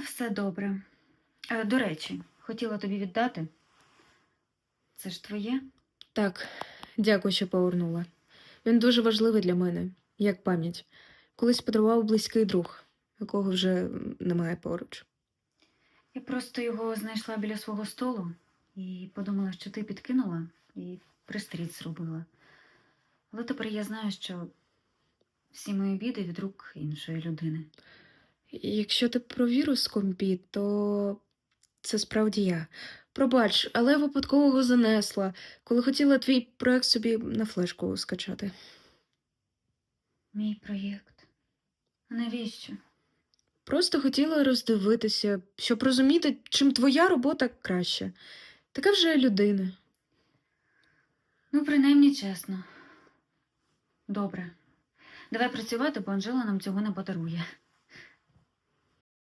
все добре. Е, До речі, хотіла тобі віддати. Це ж твоє? Так, дякую, що повернула. Він дуже важливий для мене, як пам'ять. Колись подарував близький друг, якого вже немає поруч. Я просто його знайшла біля свого столу і подумала, що ти підкинула і пристріт зробила. Але тепер я знаю, що всі мої біди від рук іншої людини. Якщо ти про вірус компі, то це справді я. Пробач, але випадково його занесла, коли хотіла твій проект собі на флешку скачати. Мій проєкт. А навіщо? Просто хотіла роздивитися, щоб розуміти, чим твоя робота краще. Така вже людина. Ну, принаймні чесно. Добре. Давай працювати, бо Анжела нам цього не подарує.